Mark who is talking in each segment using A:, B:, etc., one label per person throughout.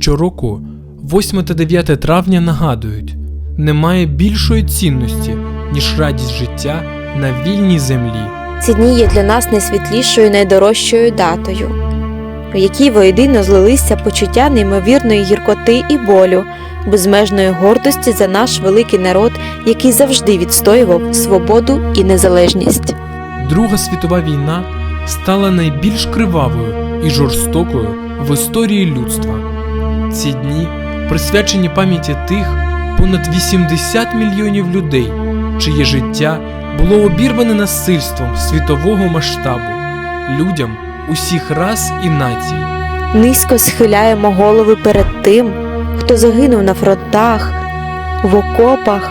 A: Щороку, 8 та 9 травня нагадують, немає більшої цінності, ніж радість життя на вільній землі.
B: Ці дні є для нас найсвітлішою, найдорожчою датою, в якій воєдино злилися почуття неймовірної гіркоти і болю, безмежної гордості за наш великий народ, який завжди відстоював свободу і незалежність.
A: Друга світова війна стала найбільш кривавою і жорстокою в історії людства. Ці дні присвячені пам'яті тих понад 80 мільйонів людей, чиє життя було обірване насильством світового масштабу, людям усіх рас і націй.
B: Низько схиляємо голови перед тим, хто загинув на фронтах, в окопах,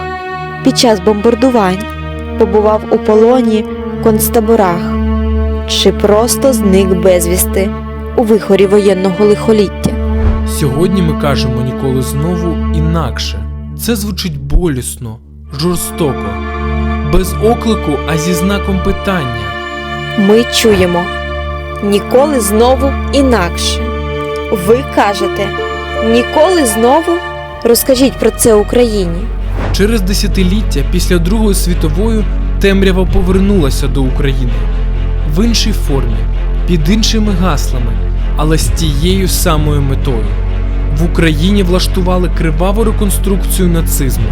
B: під час бомбардувань, побував у полоні, концтаборах чи просто зник безвісти у вихорі воєнного лихоліття.
A: Сьогодні ми кажемо ніколи знову інакше. Це звучить болісно, жорстоко, без оклику, а зі знаком питання.
B: Ми чуємо ніколи знову інакше. Ви кажете ніколи знову розкажіть про це Україні.
A: Через десятиліття після Другої світової темрява повернулася до України в іншій формі, під іншими гаслами, але з тією самою метою. В Україні влаштували криваву реконструкцію нацизму,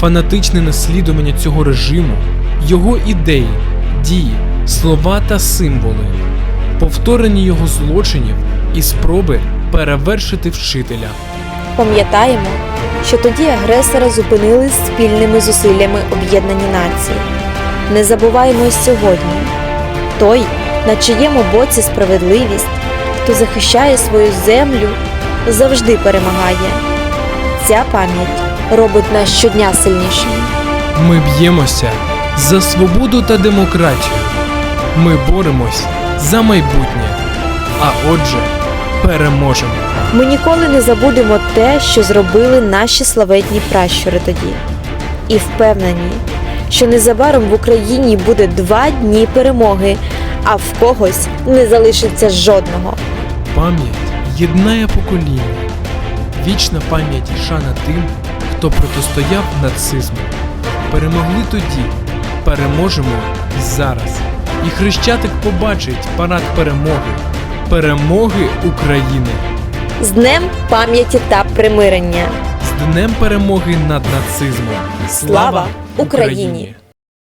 A: фанатичне наслідування цього режиму, його ідеї, дії, слова та символи, повторення його злочинів і спроби перевершити вчителя.
B: Пам'ятаємо, що тоді агресора зупинили спільними зусиллями об'єднані нації. Не забуваємо й сьогодні той, на чиєму боці справедливість, хто захищає свою землю, завжди перемагає. Ця пам'ять робить нас щодня сильнішими.
A: Ми б'ємося за свободу та демократію. Ми боремось за майбутнє. А отже, переможемо.
B: Ми ніколи не забудемо те, що зробили наші славетні пращури тоді. І впевнені, що незабаром в Україні буде два дні перемоги, а в когось не залишиться жодного.
A: Пам'ять єднає покоління. Вічна пам'ять і шана тим, хто протистояв нацизму. Перемогли тоді, переможемо зараз. І Хрещатик побачить парад перемоги, перемоги України
B: З Днем пам'яті та примирення.
A: з Днем перемоги над нацизмом.
B: Слава Україні!